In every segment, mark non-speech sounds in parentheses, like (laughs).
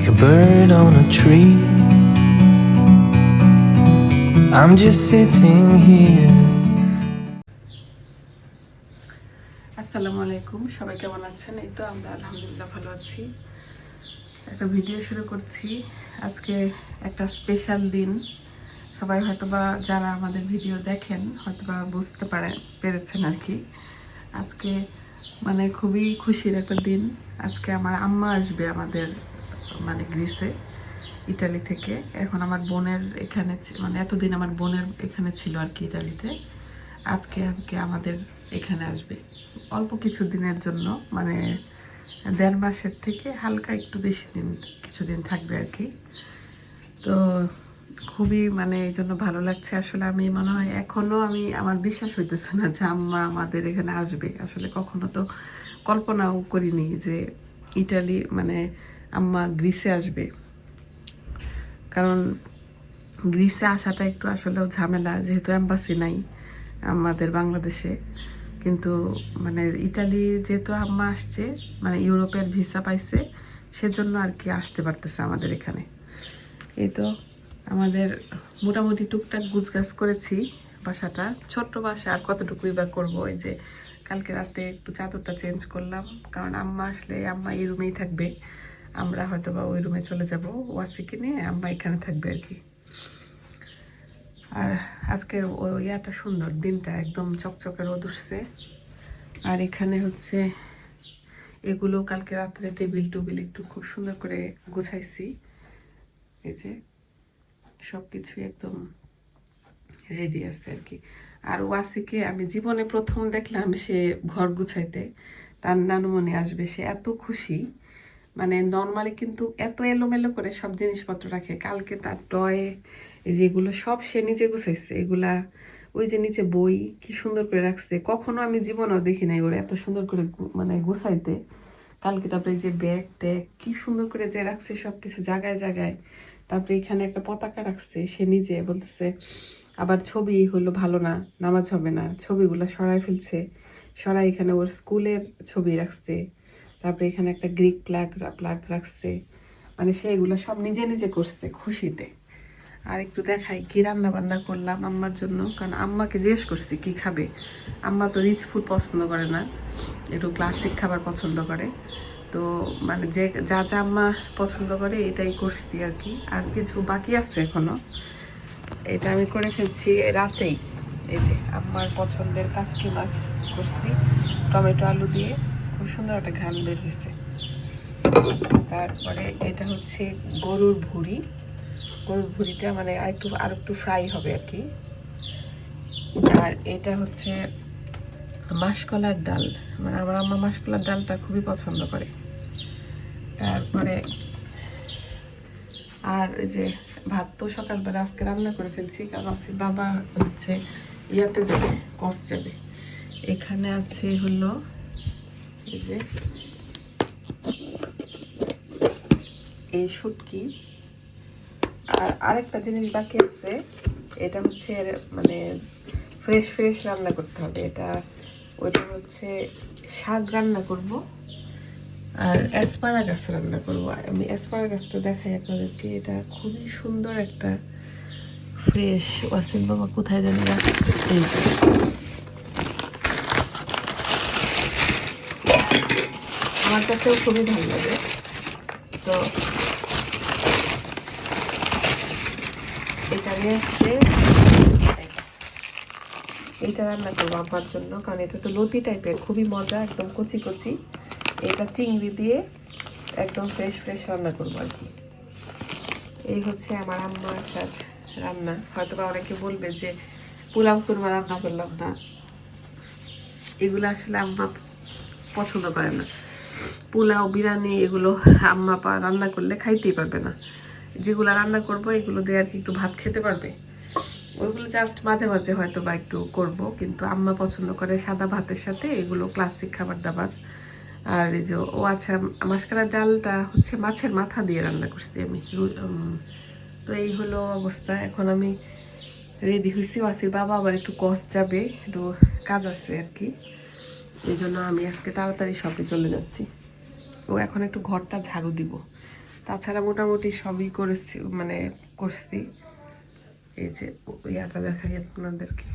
like a bird on a tree. I'm just sitting here. আসসালামু আলাইকুম, সবাই কেমন আছেন? এই তো আমরা আলহামদুলিল্লাহ ভালো আছি। একটা ভিডিও শুরু করছি। আজকে একটা স্পেশাল দিন। সবাই হয়তোবা যারা আমাদের ভিডিও দেখেন, হয়তোবা বুঝতে পারে পেরেছেন আর কি। আজকে মানে খুবই খুশির একটা দিন। আজকে আমার আম্মা আসবে আমাদের মানে গ্রিসে, ইটালি থেকে। এখন আমার বোনের এখানে মানে এতদিন আমার বোনের এখানে ছিল আর কি ইটালিতে। আজকে আর কি আমাদের এখানে আসবে। অল্প কিছু দিনের জন্য মানে দেড় মাসের থেকে হালকা একটু বেশি দিন কিছুদিন থাকবে আর কি। তো খুবই মানে এই জন্য ভালো লাগছে। আসলে আমি মনে হয় এখনও আমি, আমার বিশ্বাস হইতেছে না যে আম্মা আমাদের এখানে আসবে। আসলে কখনো তো কল্পনাও করিনি যে ইটালি মানে আম্মা গ্রিসে আসবে। কারণ গ্রিসে আসাটা একটু আসলেও ঝামেলা, যেহেতু অ্যাম্বাসি নাই আমাদের বাংলাদেশে। কিন্তু মানে ইটালি যেহেতু আম্মা আসছে মানে ইউরোপের ভিসা পাইছে, সেজন্য আর কি আসতে পারতেছে আমাদের এখানে। এই তো আমাদের মোটামুটি টুকটাক গুছগাছ করেছি বাসাটা। ছোট্ট বাসা, আর কতটুকুই বা করব, এই যে কালকে রাতে একটু চাদরটা চেঞ্জ করলাম। কারণ আম্মা আসলে, আম্মা এই রুমেই থাকবে। আমরা হয়তো বা ওই রুমে চলে যাব। ওয়াসিকে নিয়ে আম্মা এখানে থাকবে আর কি। আর আজকের ইয়াটা সুন্দর, দিনটা একদম চকচকে রোদ উঠছে। আর এখানে হচ্ছে এগুলো কালকে রাত্রে টেবিল টুবিল একটু খুব সুন্দর করে গোছাইছি। এই যে সব কিছু একদম রেডি আছে আর কি। আর ওয়াসিকে আমি জীবনে প্রথম দেখলাম সে ঘর গুছাইতে। তার নানুমণি আসবে, সে এত খুশি। মানে নর্মালি কিন্তু এত এলোমেলো করে সব জিনিসপত্র রাখে। কালকে তার টয়, এই যেগুলো সব সে নিজে গুছাইছে। এগুলা ওই যে নিচে বই কি সুন্দর করে রাখছে। কখনো আমি জীবনেও দেখি নাই ওরা এত সুন্দর করে মানে গুছাইতে। কালকে তারপরে যে ব্যাগ ট্যাগ কি সুন্দর করে যে রাখছে সব কিছু জায়গায় জায়গায়। তারপরে এখানে একটা পতাকা রাখছে, সে নিজে বলতেছে, আবার ছবি হলো ভালো না, নামাজ হবে না। ছবিগুলো সরাই ফেলছে। সরাই এখানে ওর স্কুলের ছবি রাখছে। তারপরে এখানে একটা গ্রিক প্লাগ প্লাগ রাখছে। মানে সে এগুলো সব নিজে নিজে করছে খুশিতে। আর একটু দেখাই কি রান্না বান্না করলাম আম্মার জন্য। কারণ আম্মাকে জিজ্ঞেস করছি, কি খাবে? আম্মা তো রিচ ফুড পছন্দ করে না। একটু ক্লাসিক খাবার পছন্দ করে। তো মানে যে, যা যা আম্মা পছন্দ করে এটাই করছি আর কি। আর কিছু বাকি আছে এখনও এটা আমি করে ফেলছি রাতেই। এই যে, আম্মার পছন্দের কাসকি মাছ করছি, টমেটো আলু দিয়ে। খুব সুন্দর একটা ঘ্রাণ বের হয়েছে তারপরে এটা হচ্ছে গরুর ভুড়ি। গরুর ভুড়িটা মানে আর একটু আর একটু ফ্রাই হবে আর কি। আর এটা হচ্ছে মাসকলার ডাল। মানে আমার আম্মা মাসকলার ডালটা খুবই পছন্দ করে। তারপরে আর এই যে ভাত তো সকালবেলা আজকে রান্না করে ফেলছি, কারণ আজকে বাবা হচ্ছে ইয়াতে যাবে কস যাবে এখানে আছে হলো এই যে। এই শুটকি। আর আরেকটা জিনিস বাকি আছে, এটা হচ্ছে মানে ফ্রেশ ফ্রেশ রান্না করতে হবে। এটা, ওইটা হচ্ছে শাক রান্না করব, আর অ্যাসপারাগাস রান্না করব। আমি অ্যাসপারাগাসটা দেখাই আপনাদেরকে, এটা খুবই সুন্দর একটা ফ্রেশ ওয়াসিম বাবা কোথায় জানি রাখছে, এই যে। আমার কাছেও খুবই ভালো লাগে। তো এটা নিয়ে আসছে। এইটা রান্না করব আব্বার জন্য, কারণ এটা তো লতি টাইপের, খুবই মজা, একদম কচি কচি। এটা চিংড়ি দিয়ে একদম ফ্রেশ ফ্রেশ রান্না করব আর কি। এই হচ্ছে আমার আম্মা আসার রান্না। হয়তো বা অনেকে বলবে যে, পোলাও করব, রান্না করলাম না। এগুলো আসলে আম্মা পছন্দ করে না। পোলাও, বিরিয়ানি এগুলো আম্মা পা রান্না করলে খাইতেই পারবে না। যেগুলো রান্না করব, এগুলো দিয়ে আর কি একটু ভাত খেতে পারবে। ওইগুলো জাস্ট মাঝে মাঝে হয়তো বা একটু করব, কিন্তু আম্মা পছন্দ করে সাদা ভাতের সাথে এগুলো ক্লাসিক খাবার দাবার। আর এই যে, ও আচ্ছা মাসকালার ডালটা হচ্ছে মাছের মাথা দিয়ে রান্না করছি আমি। তো এই হলো অবস্থা। এখন আমি রেডি হয়েছি ওয়াসির বাবা আবার একটু কস যাবে। একটু কাজ আছে আর কি। এই জন্য আমি আজকে তাড়াতাড়ি শপে চলে যাচ্ছি। ও এখন একটু ঘরটা ঝাড়ু দিব। তাছাড়া মোটামুটি সবই করেছি মানে করছি। এই যে ইয়াটা দেখাই আপনাদেরকে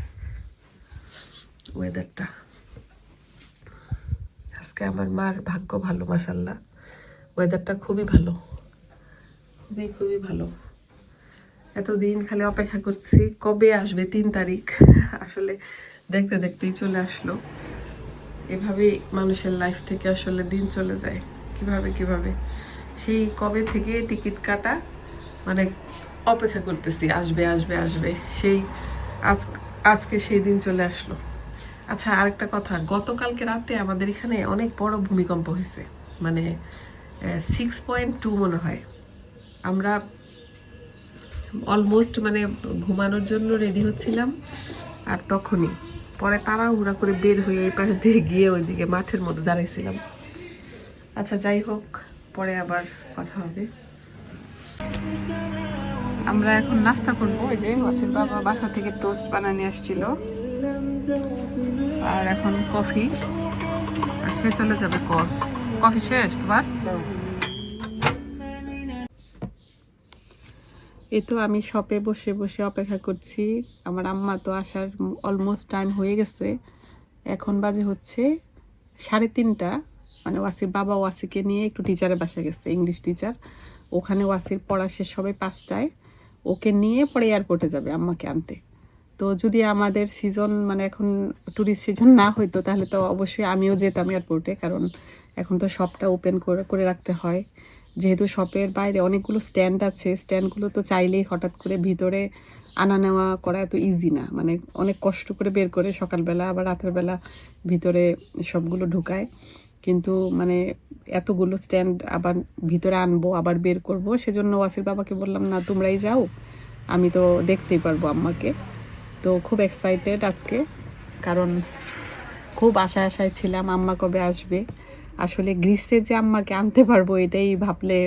ওয়েদারটা আজকে আমার মার ভাগ্য ভালো মাসাল্লাহ ওয়েদারটা খুবই ভালো। খুবই খুবই ভালো। এতদিন খালি অপেক্ষা করছি, কবে আসবে তিন তারিখ? আসলে দেখতে দেখতেই চলে আসলো। এভাবেই মানুষের লাইফ থেকে আসলে দিন চলে যায়। কীভাবে কীভাবে? সেই কবে থেকে টিকিট কাটা মানে অপেক্ষা করতেছি, আসবে আসবে আসবে। সেই আজ, আজকে সেই দিন চলে আসলো। আচ্ছা আরেকটা কথা। গতকালকে রাতে আমাদের এখানে অনেক বড় ভূমিকম্প হয়েছে। মানে সিক্স পয়েন্ট টু মনে হয়। আমরা অলমোস্ট মানে ঘুমানোর জন্য রেডি হচ্ছিলাম, আর তখনই। পরে তাড়াহুড়া করে বের হয়ে এই পাশ দিয়ে গিয়ে ওইদিকে মাঠের মধ্যে দাঁড়াইছিলাম। আচ্ছা যাই হোক, পরে আবার কথা হবে। আমরা এখন নাস্তা করব। ওই যে ওয়াসির বাবা বাসা থেকে টোস্ট বানানি আসছিল। আর এখন কফি। আর সে চলে যাবে কস। কফি শেষ তোমার? এই তো আমি শপে বসে বসে অপেক্ষা করছি। আমার আম্মা তো আসার অলমোস্ট টাইম হয়ে গেছে। এখন বাজে হচ্ছে সাড়ে তিনটা। মানে ওয়াসির বাবা ওয়াসিকে নিয়ে একটু টিচারের বাসা গেছে ইংলিশ টিচার ওখানে ওয়াসির পড়া শেষ হবে পাঁচটায়। ওকে নিয়ে পরে এয়ারপোর্টে যাবে আম্মাকে আনতে। তো যদি আমাদের সিজন মানে এখন ট্যুরিস্ট সিজন না হইতো, তাহলে তো অবশ্যই আমিও যেতাম এয়ারপোর্টে কারণ এখন তো শপটা ওপেন করে করে রাখতে হয়। যেহেতু শপের বাইরে অনেকগুলো স্ট্যান্ড আছে স্ট্যান্ডগুলো তো চাইলেই হঠাৎ করে ভিতরে আনা নেওয়া করা এত ইজি না। মানে অনেক কষ্ট করে বের করে সকালবেলা আবার রাতের বেলা ভিতরে সবগুলো ঢুকায়। কিন্তু মানে এতগুলো স্ট্যান্ড আবার ভিতরে আনব, আবার বের করব। সেজন্য ওয়াসির বাবাকে বললাম, না, তোমরাই যাও, আমি তো দেখতেই পারব আম্মাকে। তো খুব এক্সাইটেড আজকে, কারণ খুব আশায় আশায় ছিলাম আম্মা কবে আসবে। আসলে গ্রীষ্মে যে আম্মাকে আনতে পারব, এটাই ভাবলে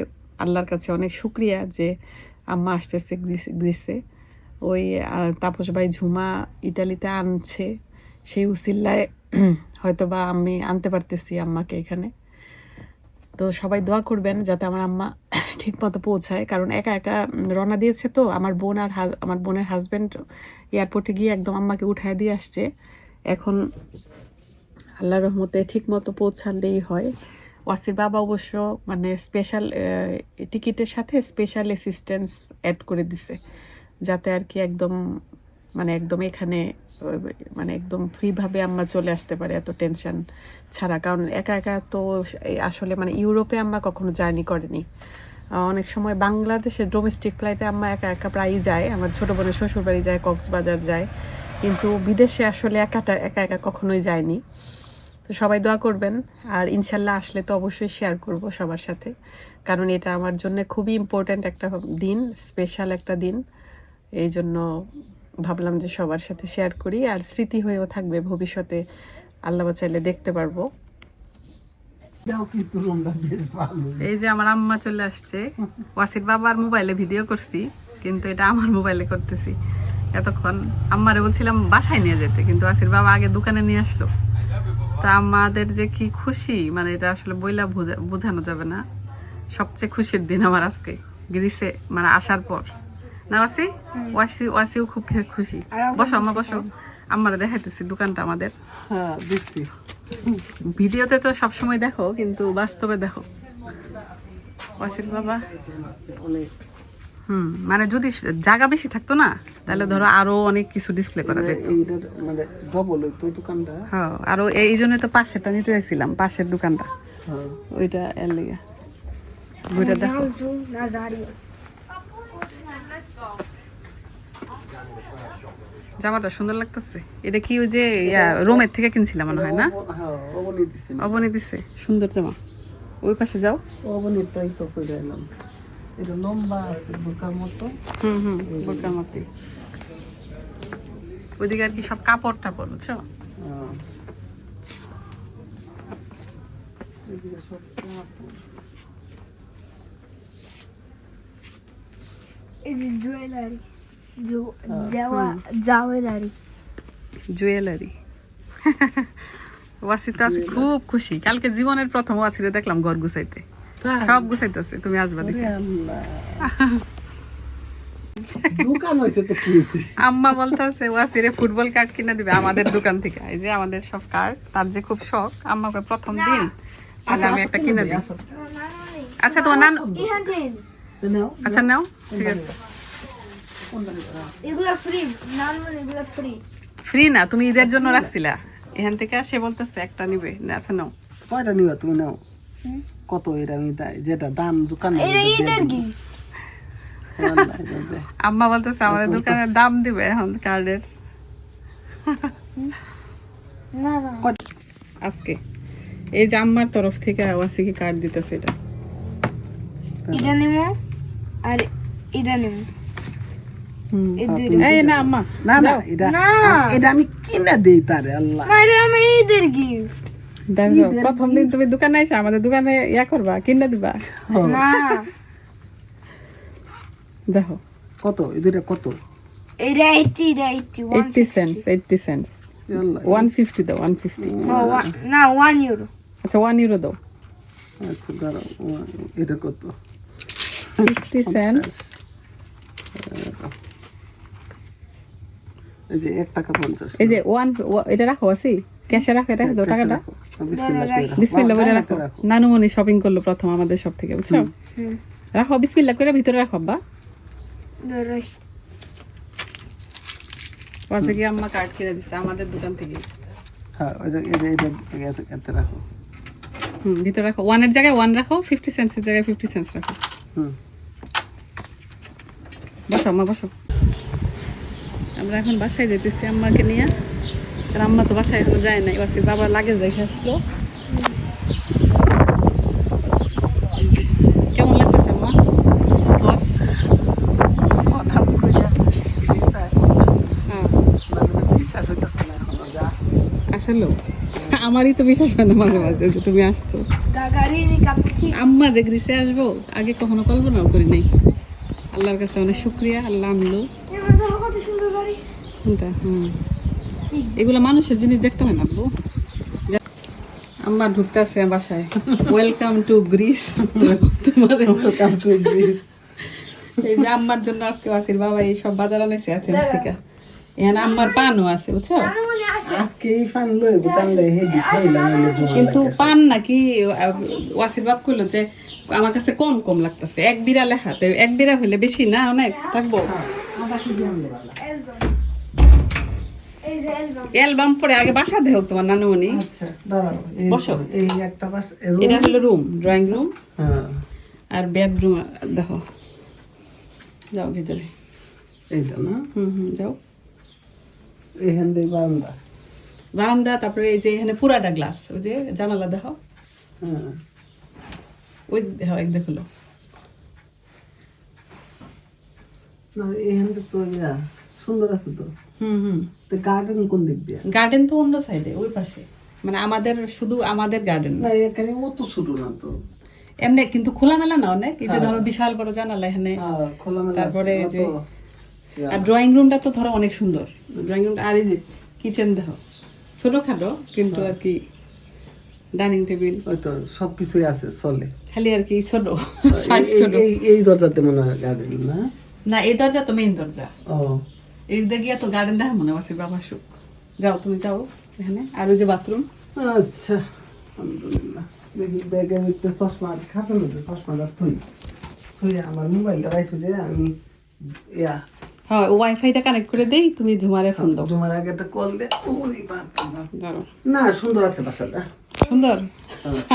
আল্লাহর কাছে অনেক শুক্রিয়া যে আম্মা আসতেছে গ্রিসে ওই তাপস ভাই ঝুমা ইটালিতে আনছে, সেই উসিল্লায় (clears throat) হয়তো বা আমি আনতে পারতেছি আম্মাকে এখানে। তো সবাই দোয়া করবেন যাতে আমার আম্মা (clears throat) ঠিক মতো পৌঁছায়। কারণ একা একা রওনা দিয়েছে তো, আমার বোন আর আমার বোনের হাজব্যান্ড এয়ারপোর্টে গিয়ে একদম আম্মাকে উঠায় দিয়ে আসছে। এখন আল্লাহ রহমতে ঠিক মতো পৌঁছালেই হয়। ওয়াসির বাবা অবশ্য মানে স্পেশাল টিকিটের সাথে স্পেশাল অ্যাসিস্ট্যান্স অ্যাড করে দিছে। যাতে আর কি একদম মানে একদম এখানে মানে একদম ফ্রিভাবে আম্মা চলে আসতে পারে এত টেনশন ছাড়া। কারণ একা একা তো আসলে মানে ইউরোপে আম্মা কখনো জার্নি করেনি। অনেক সময় বাংলাদেশে ডোমেস্টিক ফ্লাইটে আম্মা একা একা প্রায়ই যায়। আমার ছোটো বোনের শ্বশুরবাড়ি যায়, কক্সবাজার যায়। কিন্তু বিদেশে আসলে একাটা, একা একা কখনোই যায়নি। তো সবাই দোয়া করবেন। আর ইনশাল্লাহ আসলে তো অবশ্যই শেয়ার করব সবার সাথে। কারণ এটা আমার জন্য খুবই ইম্পর্ট্যান্ট একটা দিন স্পেশাল একটা দিন। এই জন্য ভাবলাম যে সবার সাথে শেয়ার করি আর স্মৃতি হয়েও থাকবে ভবিষ্যতে। আল্লাহ চাইলে দেখতে পারব। দাও কিন্তু রুমটা বেশ ভালো। এই যে আমার আম্মা চলে আসছে। ওয়াসির বাবার মোবাইলে ভিডিও করছি কিন্তু এটা আমার মোবাইলে করতেছি। এতক্ষণ আম্মারে বলছিলাম বাসায় নিয়ে যেতে কিন্তু ওয়াসির বাবা আগে দোকানে নিয়ে আসলো। তা আমাদের যে কি খুশি মানে এটা আসলে বইলা বোঝা- বোঝানো যাবে না। সবচেয়ে খুশির দিন আমার আজকে গ্রিসে মানে আসার পর। না ওয়াসি ওয়াসি ওয়াসিও খুব খুশি। বসো আম্মা বসো। আম্মারে দেখাইতেছি দোকানটা আমাদের। হ্যাঁ দেখছি। ভিডিওতে তো সবসময় দেখো কিন্তু বাস্তবে দেখো। ওয়াসির বাবা? হুম মানে যদি জায়গা বেশি থাকতো না তাহলে ধরো আরও অনেক কিছু ডিসপ্লে করা যেত। মানে ডবল তো দোকানটা? হ্যাঁ আরও এই জন্য তো পাশেরটা নিতে চাইছিলাম পাশের দোকানটা। হ্যাঁ। ওইটা এর লেগে। বইটা দেখো. জামাটা সুন্দর লাগতেছে। এটা কি ওই যে রোমের থেকে কিনছিলাম মনে হয় না? হ্যাঁ অবনী দিছে। সুন্দর জামা। ওই পাশে যাও। অবনীরটাই তো করে এলাম। এটা লম্বা আছে বোকার মতো। হুম হুম বোরকার ওইদিকে আর কি সব কাপড় টাপড় বুঝছ? হ্যাঁ। সব জুয়েলারি ওয়াসি তো আছে খুব খুশি। কালকে জীবনের প্রথম ওয়াসিরে দেখলাম ঘর গুছাইতে। সব গুছাইতেছে তুমি আসবা দেখে? আম্মা। (laughs) বলতেছে ওয়াসিরে ফুটবল কার্ড কিনে দিবে আমাদের দোকান থেকে। এই যে আমাদের সব কার্ড তার যে খুব শখ আম্মাকে প্রথম দিন তাহলে আমি একটা কিনে দিই? আচ্ছা তোমার নান নাও। আচ্ছা নাও ঠিক আছে এগুলো ফ্রি নান এগুলো ফ্রি ফ্রি না তুমি ঈদের জন্য রাখছিলা। এখান থেকে সে বলতেছে একটা নিবে। না, আচ্ছা নাও। কয়টা নিবা তুমি নাও? কত এটা আমি যেটা দাম দোকান আম্মা বলতেছে আমাদের দোকানের দাম দিবে এখন কার্ডের। না না। আজকে। এই যে আম্মার তরফ থেকে ওয়াসিকে কার্ড দিতেছে এটা? এটা নেব আর এটা নেব এই দুইটা। এই না আম্মা। না না এটা না। এটা আমি কিনে দেই তারে আল্লাহ। আমি ঈদের গিফট দেখো প্রথম দিন তুমি দোকানে এসে আমাদের দোকানে ইয়া করবা কিনে দিবা। দেখো। কত? এই দুইটা কত? এটা eighty eighty one eighty cents eighty cents one fifty দাও ওয়ান ফিফটি না ওয়ান ইউরো আচ্ছা ওয়ান ইউরো দাও। আচ্ছা দাঁড়াও এটা কত? ফিফটি সেন্ট এই যে এক টাকা পঞ্চাশ এই যে ওয়ান এটা রাখো আছি ক্যাশে রাখো এটা টাকাটা। বিসমিল্লা রাখো। নানুমণি শপিং করল প্রথম আমাদের সব থেকে বুঝছ? রাখো বিসমিল্লা করে ভিতরে রাখো পাশে কি আম্মা কার্ড কিনে দিচ্ছে আমাদের দোকান থেকে। হ্যাঁ এতে রাখো। হুম ভিতরে রাখো। ওয়ানের জায়গায় ওয়ান রাখো ফিফটি সেন্টসের জায়গায় ফিফটি সেন্টস রাখো। হুম। বসো আম্মা বসো। আমরা এখন বাসায় যেতেছি আম্মাকে নিয়ে। আর আম্মা তো বাসায় এখনও যায় নাই বাসে বাবার লাগেজ দেখে আসলো। কেমন লাগতেছে আম্মা? বস। হ্যাঁ। বিশ্বাস হইতেছে না এখনও যে আসছে। আসলো? আমারই তো বিশ্বাস হয় না মাঝে মাঝে যে তুমি আসছো। আম্মা যে গ্রিসে আসব আগে কখনো কল্পনাও করি নাই। আল্লাহর কাছে অনেক শুক্রিয়া আল্লাহ আনলো কোনটা? হুম। এগুলো মানুষের জিনিস দেখতে হয় না আব্বু? আম্মা ঢুকতেছে বাসায়। ওয়েলকাম টু গ্রিস তোমার ওয়েলকাম টু গ্রিস এই যে আম্মার জন্য আজকে আসির বাবা এই সব বাজার আনেছে অ্যাথেন্স থেকে। এখানে আম্মার পানও আছে বুঝছ? আজকে এই হেডি খাইলাম কিন্তু পান নাকি ওয়াসির বাপ কইলো যে আমার কাছে কম কম লাগতেছে এক বিড়া লেখাতে এক বিড়া হলে বেশি না অনেক? থাকব? অ্যালবাম অ্যালবাম পরে আগে বাসা দেহ তোমার নানুমণি আচ্ছা দাঁড়াও বসো। এই একটা বাস এটা হলো রুম ড্রয়িং রুম হ্যাঁ। আর বেডরুম দেখো। যাও ভিতরে। এইটা না? হুম হুম যাও। এইখান দিয়ে বারান্দা। বারান্দা তারপরে এই যে এখানে পুরাটা গ্লাস ওই যে জানালা দেখো। হ্যাঁ। ওই দেখো এক দেখল না এইখান দিয়ে তো ইয়া সুন্দর আছে তো। হুম হুম। তো গার্ডেন কোন দিক দিয়ে? গার্ডেন তো অন্য সাইডে ওই পাশে। মানে আমাদের শুধু আমাদের গার্ডেন না এখানে অত ছোট না তো। এমনি কিন্তু খোলামেলা না অনেক? এই যে ধরো বিশাল বড় জানালা এখানে। হ্যাঁ তারপরে এই যে- আর ড্রয়িং রুমটা তো ধরো অনেক সুন্দর। ড্রয়িং রুমটা আর এই যে কিচেন দেখো ছোটখাটো কিন্তু আর কি ডাইনিং টেবিল ওই তো সবকিছুই আছে চলে। খালি আর কি ছোট সাইজ (laughs) এই- ছোট। এই দরজাতে মনে হয় গার্ডেন না? না এই দরজা তো মেইন দরজা। ও। এই দিকে গিয়ে তো গার্ডেন দেখা মনে আছে বাবা সুখ। যাও তুমি যাও এখানে। আর ওই যে বাথরুম আচ্ছা আলহামদুলিল্লাহ। দেখি ব্যাগের ভিতরে চশমা আর খাতার মধ্যে চশমাটা থই। থই আমার মোবাইলটা রাখি আমি ইয়া হ্যাঁ ওয়াইফাইটা কানেক্ট করে দেই তুমি ঝুমারে ফোন দাও। তোমার আগে একটা কল দে। ওরে বাপ। না সুন্দর আছে বাসাটা। সুন্দর?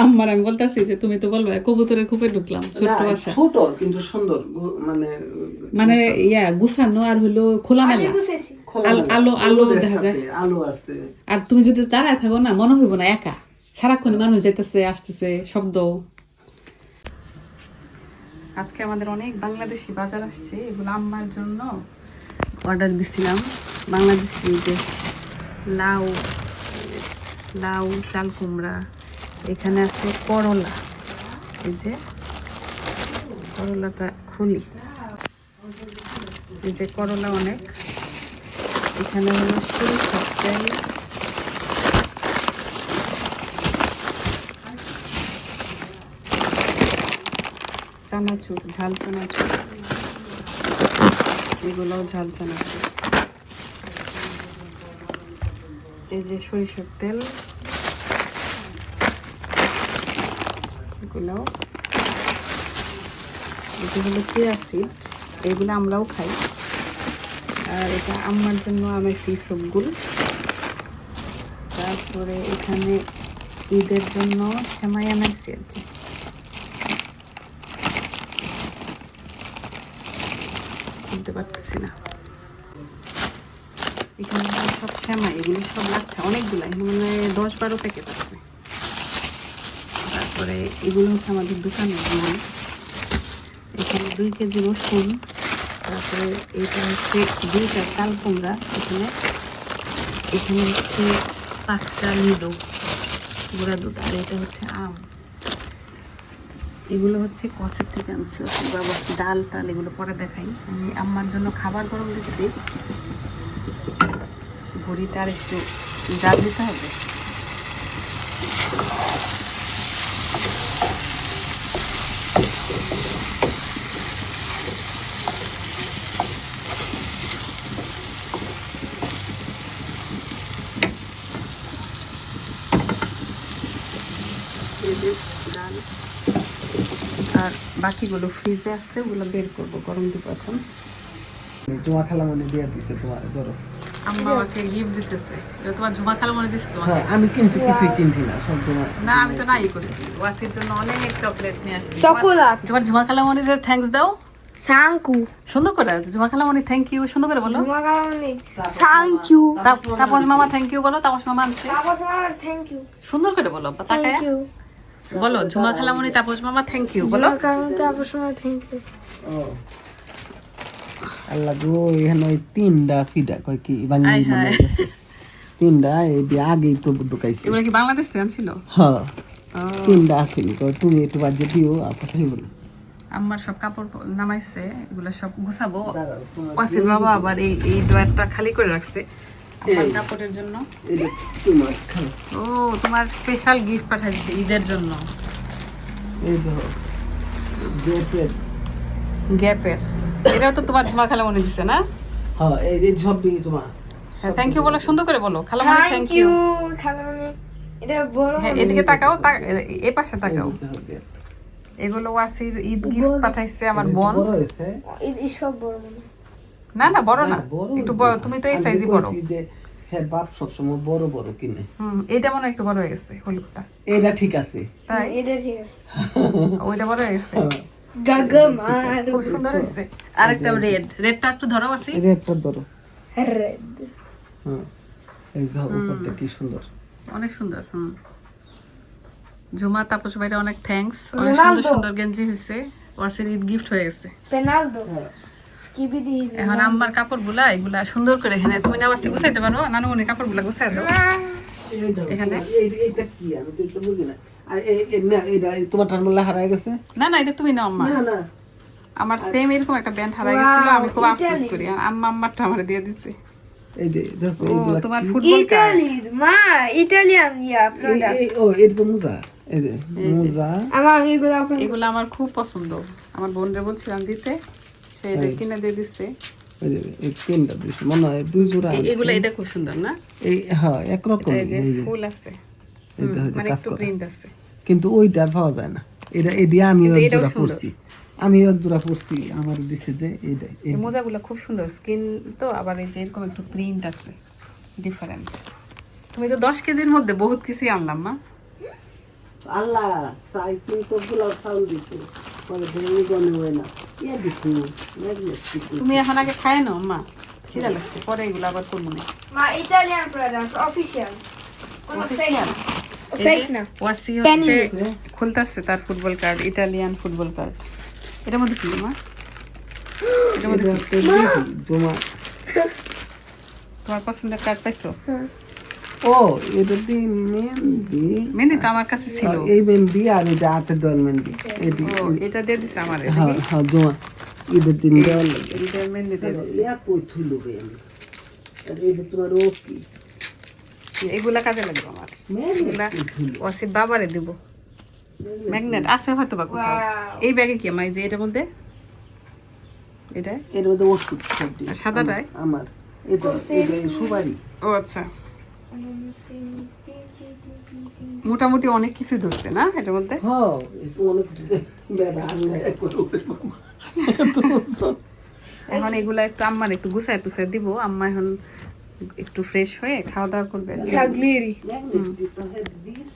আমার আমি বলতেছি যে তুমি তো বলবে কবুতরের খুপে ঢুকলাম ছোট্ট না, বাসা। ছোট কিন্তু সুন্দর মানে মানে ইয়া গুছানো আর হলো খোলামেলা। আলো আলো দেখা যায়। আলো আছে। আর তুমি যদি দাঁড়ায় থাকো না মনে হইব না একা। সারাক্ষণ মানুষ যেতেছে আসতেছে শব্দ। আজকে আমাদের অনেক বাংলাদেশি বাজার আসছে এগুলো আম্মার জন্য। অর্ডার দিছিলাম। বাংলাদেশি যে লাউ লাউ, চাল কুমড়া, এখানে আছে করলা। এই যে করলাটা খুলি। এই যে করলা অনেক। এখানে হলো সরিষার তেল। চানাচুর, ঝাল চানাচুর। এগুলোও ঝাল চানাচুর এই যে সরিষার তেল। এগুলো। এটা হলো চিয়া সিড। এগুলো আমরাও খাই। আর এটা আম্মার জন্য আনাইছি সবগুল। তারপরে এখানে ঈদের জন্য সেমাই আনাইছি আর কি বলতে পারতেছি না এখানে সেমাই এগুলো সব লাগছে অনেকগুলো মানে দশ বারো প্যাকেট আছে। তারপরে এগুলো হচ্ছে আমাদের দোকানের গুল এখানে দুই কেজি রসুন, তারপরে এটা হচ্ছে দুইটা চাল কুমড়া, এখানে এখানে হচ্ছে পাঁচটা নিডো গুঁড়া দুধ, আর এটা হচ্ছে আম। এগুলো হচ্ছে কষের থেকে আনছি ডাল টাল এগুলো পরে দেখাই। আমি আম্মার জন্য খাবার গরম দিচ্ছি। আর একটু ডাল দিতে হবে। আর বাকিগুলো ফ্রিজে আসছে ওগুলো বের করব গরম দিব এখন। জমা খেলা মনে দিয়ে দিছে তোমার, ধরো। আম্মা আছে। গিফট দিতেছে। এটা তোমার ঝুমা খালা মনে তোমাকে? হ্যাঁ আমি কিন্তু কিছুই কিনছি না সব তোমার। না আমি তো নাই করছি। ওয়াসির জন্য অনেক চকলেট নিয়ে আসছি। চকোলেট তোমার ঝুমা খালা মনে থ্যাঙ্কস দাও। সাংকু সুন্দর করে ঝুমা খালা মনে থ্যাংক ইউ সুন্দর করে বলো। জুমাকালামনি থ্যাংক ইউ তাপ- তাপস মামা থ্যাংক ইউ বলো তাপস মামা আনছে। তাপস মামা থ্যাংক ইউ সুন্দর করে বলো তাকায়। বলো ঝুমা খালা মনে তাপস মামা থ্যাংক ইউ বলো। তাপস মামা থ্যাংক ইউ ও। আল্লাহ গো এখানে ওই তিনটা ফিডা কয় কি বাঙালি মনে। তিনটা এই দিয়ে আগেই তো ঢুকাইছি। এগুলো কি বাংলাদেশ থেকে আনছিল? হ্যাঁ। তিনটা আসেনি কয় তুমি একটু বাজে দিও আর কথাই বলো আমার সব কাপড় নামাইছে এগুলো সব গুছাবো। ওয়াসির বাবা আবার এই এই ড্রয়ারটা খালি করে রাখছে আমার কাপড়ের জন্য। ও তোমার স্পেশাল গিফট পাঠাইছে ঈদের জন্য। এই দেখো গ্যাপের। এটাও তো তোমার ঝুমা খালা মনে দিছে না? হ্যাঁ এই এই সব দিয়ে তোমার হ্যাঁ থ্যাংক ইউ বলো সুন্দর করে বলো। খালা মনে থ্যাংক ইউ ইউ খালামনি এটা বড় হ্যাঁ এদিকে তাকাও তা- এ পাশে তাকাও। এগুলো ওয়াসির ঈদ গিফট পাঠাইছে আমার বোন। বড় হয়েছে। এই সব বড় মনে না না বড় না। একটু বড় তুমি তো এই সাইজই বড়। যে হ্যাঁ বাপ সবসময় বড় বড় কিনে। হুম এটা মনে একটু বড় হয়ে গেছে হলুদটা। এটা ঠিক আছে। তাই? এটা ঠিক আছে। ওইটা বড় হয়ে গেছে। গাগমার খুব সুন্দর হয়েছে আরেকটা রেড রেডটা একটু ধরো আসি এটা ধরো। রেড হ্যাঁ এই দেখো উপরটা কি সুন্দর। অনেক সুন্দর হুম। জুমা তাপস ভাইরা অনেক থ্যাঙ্কস অনেক সুন্দর সুন্দর গেঞ্জি হয়েছে ওয়াসির ঈদ গিফট হয়ে গেছে। পেনালদো এখন আমার কাপড়গুলা এগুলা সুন্দর করে এখানে তুমি না ওয়াসি গুছাইতে পারো। নানুমনি কাপড়গুলা গুছাই দাও। এখানে? এইটা কি? আমি তো বুঝি না। তোমার টার্মেলা হারায় গেছে? না না এটা তুমি নাও আম্মা। না না। আমার সেম এরকম একটা ব্যান্ড হারাই গেছিল আমি খুব আফসোস করি। আর আম্মা আম্মারটা আমার দিয়ে দিছে। এই যে দেখো তোমার ফুটবল ইতালির মা ইটালিয়ান ইয়া প্রোডাক্ট ও এটা তো মোজা। এই যে মোজা। আমার এগুলো এগুলো আমার খুব পছন্দ। আমার বোনরে বলছিলাম দিতে সে এটা কিনে দিয়ে দিচ্ছে এই যে এই তিনটা দিয়েছে মনে হয় দুই জোড়া এগুলো এটা খুব সুন্দর না? এই হ্যাঁ একরকম ফুল আছে। কাজ করা। কিন্তু ওইটা পাওয়া যায় না। এটা জোড়া। পরছি এক জোড়া পরছি আমার দিছে যে এই মোজাগুলো খুব সুন্দর। স্কিন তো আবার এই যে এরকম একটু প্রিন্ট আছে। ডিফারেন্ট তুমি তো দশ কেজির মধ্যে বহুত কিছুই আনলাম মা। আল্লাহ দিছে। পরে ভেঙে গনে হয় না। ইয়া দেখু তুমি এখন আগে খায় নাও মা। খিদা লাগছে পরে এগুলো আবার করব না। মা ইটালিয়ান প্রোডাক্ট অফিশিয়াল ওয়াসি হচ্ছে খুলতেছে তার football card Italian football card এটার মধ্যে কি মা? এটার মধ্যে তোমার তোমার পছন্দের কার্ড পাইছো? ও এটা দি মেহেন্দি। মেহেন্দি তো আমার কাছে ছিল। এই মেহেন্দি আর এটা হাতে দেওয়াল মেহেন্দি। এটা দিয়ে দিছে আমার হ্যাঁ হ্যাঁ জমা ঈদের দিন দেওয়াল লাগে। ঈদের মেহেন্দি দিয়ে দিছে। আর এটা তোমার ও কি? এগুলা কাজে লাগবে আমার। এগুলা ওয়াসির বাবারে দিব। ম্যাগনেট আছে হয়তো বা কোথাও। এই ব্যাগে কি আমার যে এটার মধ্যে? এটা? এর মধ্যে ওষুধ সাদাটায়? আমার। এটা এটা সুপারি। ও আচ্ছা। মোটামুটি অনেক কিছুই ধরছে না এটার মধ্যে? হ্যাঁ। এখন এগুলা একটু আম্মার একটু গুছায় টুসায় দিব। আম্মা এখন একটু ফ্রেশ হয়ে খাওয়া দাওয়া করবে ছাগলিরি ম্যাগনেট দিতে হয় দিস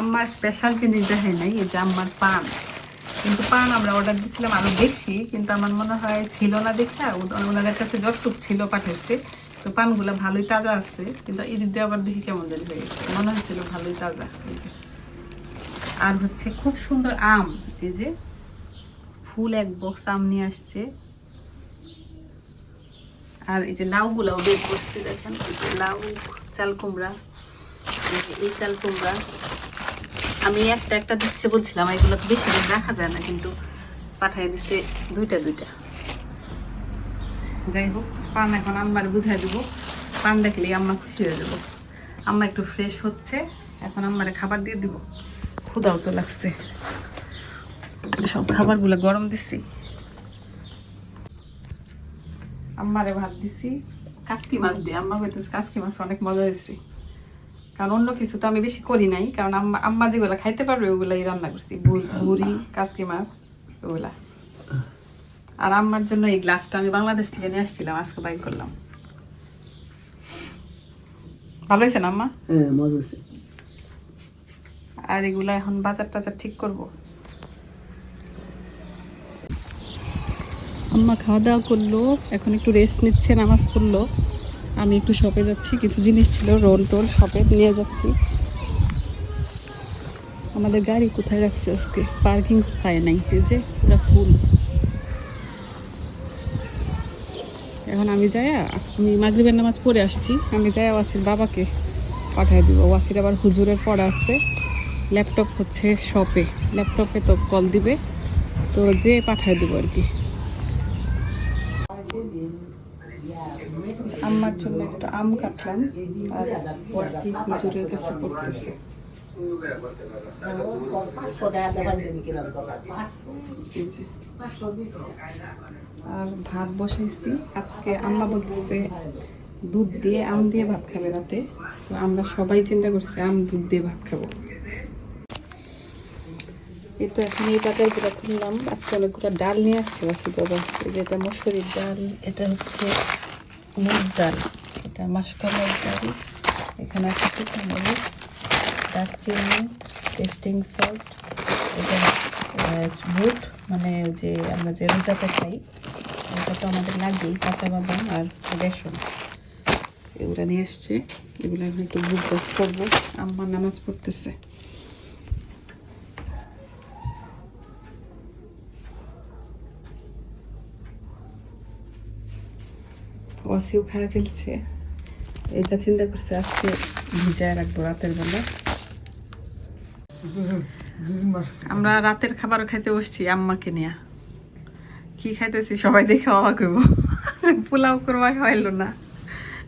আম্মার স্পেশাল জিনিস দেখাই নাই এই যে আম্মার পান। কিন্তু পান আমরা অর্ডার দিয়েছিলাম আরও বেশি কিন্তু আমার মনে হয় ছিল না দেখা ওনাদের কাছে যতটুক ছিল পাঠাইছে। তো পানগুলো ভালোই তাজা আছে কিন্তু এদিক দিয়ে আবার দেখি কেমন জানি হয়ে গেছে। মনে হয়েছিল ভালোই তাজা এই যে। আর হচ্ছে খুব সুন্দর আম এই যে ফুল এক বক্স আম নিয়ে আসছে। আর এই যে লাউগুলাও বের করছে, দেখেন, এই যে লাউ, চাল কুমড়া, এই চাল কুমড়া। আমি একটা একটা দিচ্ছে বলছিলাম, এগুলো তো বেশি দিন রাখা যায় না, কিন্তু পাঠাই দিচ্ছে দুইটা দুইটা। যাই হোক, পান এখন আম্মার বুঝাই দেবো। পান দেখলেই আম্মা খুশি হয়ে যাব। আম্মা একটু ফ্রেশ হচ্ছে, এখন আম্মারে খাবার দিয়ে দিব। ক্ষুদাও তো লাগছে। সব খাবারগুলো গরম দিছি। আম্মারে ভাত দিছি। কাসকি মাছ দিয়ে। আম্মা কইতেছে কাসকি মাছ অনেক মজা হয়েছে কারণ অন্য কিছু তো আমি বেশি করি নাই। কারণ আম্মা আম্মা যেগুলো খাইতে পারবে ওগুলাই রান্না করছি। ভুড়ি কাসকি মাছ ওগুলা। আর আম্মার জন্য এই গ্লাসটা আমি বাংলাদেশ থেকে নিয়ে আসছিলাম আজকে বাই করলাম। ভালো হয়েছে না আম্মা? হ্যাঁ মজা হয়েছে আর এগুলা এখন বাজার টাজার ঠিক করব? আম্মা খাওয়া দাওয়া করল, এখন একটু রেস্ট নিচ্ছে, নামাজ পড়ল। আমি একটু শপে যাচ্ছি, কিছু জিনিস ছিল, রোল টোল শপে নিয়ে যাচ্ছি। আমাদের গাড়ি কোথায় রাখছে আজকে? পার্কিং পায় নাই যে পুরো ফুল এখন আমি যাই আমি মাগরিবের নামাজ পড়ে আসছি, আমি যাই ওয়াসির বাবাকে পাঠিয়ে দিব। ওয়াসির আবার হুজুরের পড়া আছে ল্যাপটপ হচ্ছে শপে ল্যাপটপে তো কল দিবে, তো যে পাঠিয়ে দেবো আর কি। আম্মার জন্য একটা আম কাটলাম, আর ওয়াসি হুজুরের কাছে পড়তেছে। আর ভাত বসাইছি। আজকে আম্মা বলতেছে, দুধ দিয়ে আম দিয়ে ভাত খাবে রাতে। তো আমরা সবাই চিন্তা করছি, আম দুধ দিয়ে ভাত খাব। এই তো এখন এই পাতাগুলো খুললাম, আজকে অনেকগুলো ডাল নিয়ে আসছে বাসি বাবা। এই যে এটা মসুরির ডাল, এটা হচ্ছে মুগ ডাল। এটা মাসকলাই ডাল। এখানে আছে শুকনো মরিচ, দারচিনি, টেস্টিং সল্ট এটা বুট। মানে যে আমরা যে রুটাতে খাই ওটা তো আমাদের লাগবেই কাঁচা বাদাম আর হচ্ছে বেসন। এগুলো নিয়ে আসছে। এগুলো এখন একটু বুট বাস করব। আম্মা নামাজ পড়তেছে। ওয়াসিও খায় ফেলছে। এটা চিন্তা করছে আজকে ভিজায় রাখব রাতের বেলা। আমরা রাতের খাবার খাইতে বসছি আম্মাকে নিয়ে। কি খাইতেছি সবাই দেখে অবাক হইব। পোলাও করবা খাওয়াইলো না।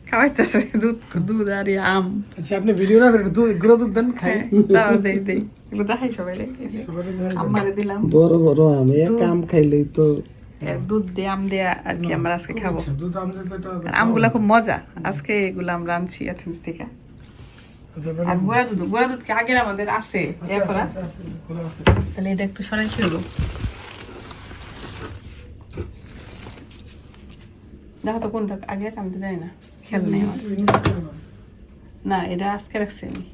খাওয়াইতেছে দুধ দুধ আর আম। আচ্ছা আপনি ভিডিও না করে দুধ গুঁড়ো দুধ দেন খাই। হ্যাঁ, দেই দেই। এগুলো দেখাই সবাই রে আম্মারে দিলাম। বড় বড় আম এক আম খাইলেই তো দুধ দিয়ে আম দিয়ে আর কি আমরা আজকে খাব। আচ্ছা, আমগুলা খুব মজা। আজকে এগুলো আমরা আনছি এথেন্স থেকে। আর গোড়া দুধ গোড়া দুধ কি আগের আমাদের আছে? করা তাহলে এটা একটু সরাই ফেলব দেখো তো কোনটা আগের আমি তো জানি না। খেয়াল নেই আমার। না? এটা আজকে রাখছি আমি।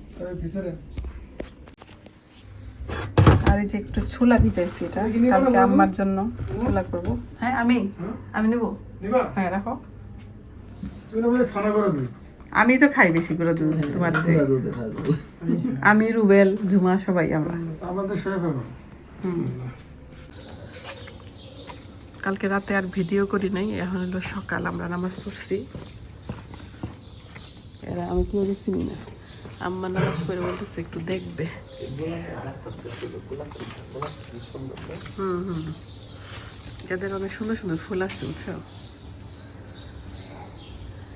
আর এই যে একটু ছোলা ভিজাইছি এটা কালকে আম্মার জন্য ছোলা করব। হ্যাঁ আমি আমি নেব। নিবা? হ্যাঁ রাখো। তুমি না বলে খানা করে দিই আমি তো খাই বেশি করে দুধ তোমার যে। গুঁড়া দুধের আমি রুবেল ঝুমা সবাই আমরা। কালকে রাতে আর ভিডিও করি নাই এখন হলো সকাল আমরা নামাজ পড়ছি। এরা আমি কেউ চিনি না? আম্মা নামাজ পড়ে বলতেছে, একটু দেখবে। হুম হুম। যাদের অনেক সুন্দর সুন্দর ফুল আসছে, বুঝছ?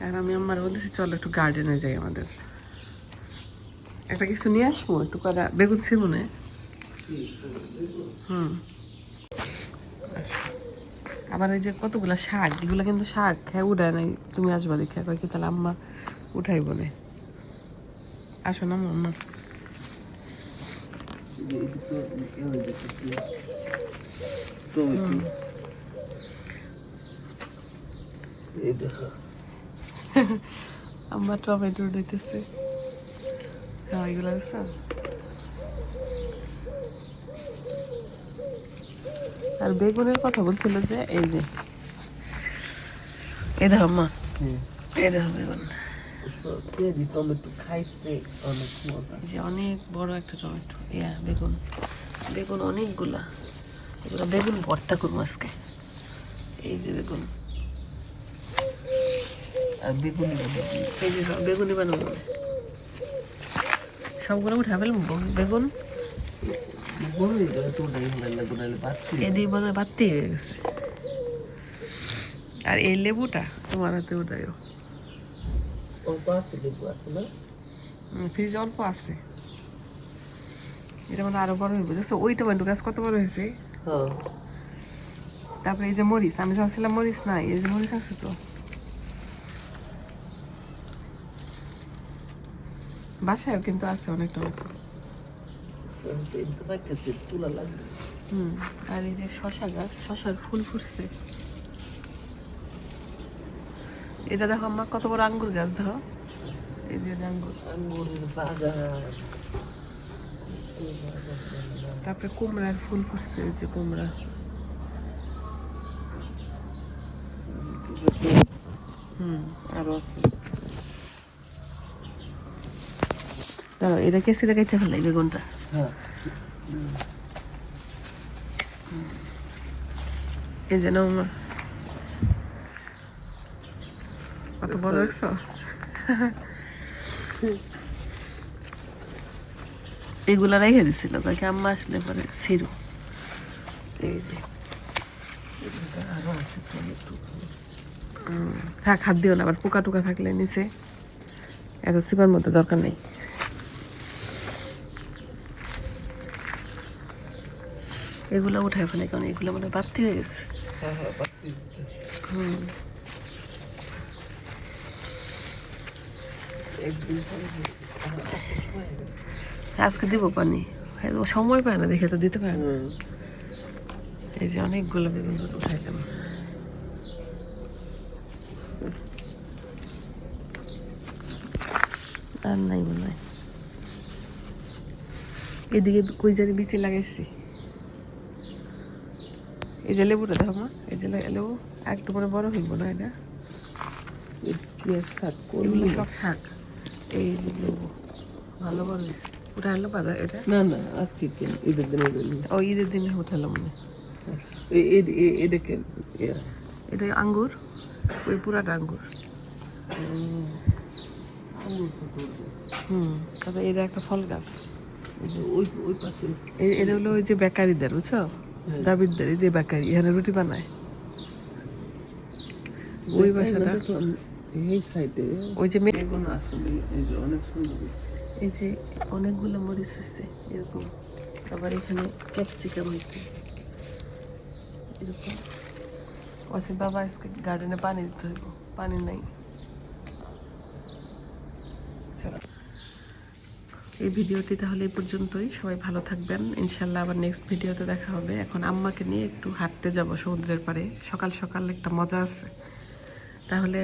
আর আমি আম্মার বলতেছি, চলো একটু গার্ডেনে যাই আমাদের। একটা কিছু নিয়ে আসব, একটু করা বেগুন সিমনে হুম। আবার এই যে কতগুলা শাক, এগুলো কিন্তু শাক হ্যাঁ উঠায় নাই। তুমি আসবা দেখে কি তাহলে আম্মা উঠাই বলে আসো না দেখো (laughs) আম্মা টমেটো দিতেছে। হ্যাঁ এগুলো আছে আর বেগুনের কথা বলছিল যে এই যে। এই দেখো আম্মা। এই দেখো বেগুন। যে অনেক বড় একটা টমেটো ইয়া বেগুন। বেগুন অনেকগুলা। এগুলো বেগুন ভর্তা করব আজকে। এই যে বেগুন। আর বেগুন এই যে বেগুনি বানাবো। সবগুলো উঠে ফেলব বেগুন? আর এই লেবুটা তোমার হাতে ওটাইও অল্প আছে লেবু আছে না ফ্রিজে অল্প আছে। এটা মানে আরও বড় হইব। বুঝছ ওই টমেটো গাছ কত বড় হয়েছে হ্যাঁ তারপরে এই যে মরিচ আমি ভাবছিলাম মরিচ নাই এই যে মরিচ আছে তো। বাসায়ও কিন্তু আছে অনেক টমেটো হুম আর এই যে শশা গাছ শশার ফুল ফুটছে। এটা দেখো আমার কত বড় আঙ্গুর গাছ দেখো। এই যে যে আঙ্গুর। তারপরে কুমড়ার ফুল ফুটছে এই যে কুমড়া। হুম। আরও আছে দাঁড়াও এটা কেসি হ্যাঁ। এই যে নাও মা কত বড় দেখছ এগুলা রেখে দিছিল তাকে আম্মা আসলে পরে ছিড়ু। এই যে। হাত দিও না আবার পোকা টোকা থাকলে নিচে। এত সিপার মধ্যে দরকার নেই। এগুলো উঠায় ফেলে কারণ এগুলো মানে বাড়তি হয়ে গেছে। হ্যাঁ হ্যাঁ হুম একদিন পরে আজকে দিব পানি। সময় পায় না দেখে তো দিতে পারে না। এই যে অনেকগুলো বেগুন উঠাইলাম আর নাই মনে হয়। এদিকে কই জানি বিচি লাগাইছি। এই যে লেবুটা দেখো মা এই যে লেবু। একটু পরে বড় হইব না এটা? শাক সব শাক। এই যে লেবু ভালো উঠে এটা? না না আজকে কেন ঈদের দিনে ও ঈদের দিনে উঠালাম মনে হয়। এটাকে এটা আঙ্গুর? ওই পুরাটা আঙ্গুর। হুম তারপরে এটা একটা ফল গাছ। ওই ওই পাশে। এটা হলো ওই যে বেকারিদের বুঝছ? দাবিদদের এই যে বেকারি এখানে রুটি বানায়। ওই বাসাটা। এই সাইডে ওই যে মে- বেগুন আসলে এই যে অনেক সুন্দর হয়েছে। এই যে অনেকগুলো মরিচ হচ্ছে এরকম। আবার এখানে ক্যাপসিকাম হয়েছে এরকম। ওসে বাবা আজকে গার্ডেনে পানি দিতে হইব পানি নাই। চলো। এই ভিডিওটি তাহলে এই পর্যন্তই। সবাই ভালো থাকবেন। ইনশাল্লাহ আবার নেক্সট ভিডিওতে দেখা হবে। এখন আম্মাকে নিয়ে একটু হাঁটতে যাব সমুদ্রের পাড়ে। সকাল সকাল একটা মজা আছে। তাহলে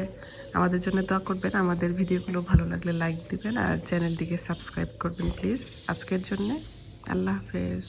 আমাদের জন্য দোয়া করবেন। আমাদের ভিডিওগুলো ভালো লাগলে লাইক দিবেন আর চ্যানেলটিকে সাবস্ক্রাইব করবেন প্লিজ আজকের জন্য আল্লাহ হাফেজ।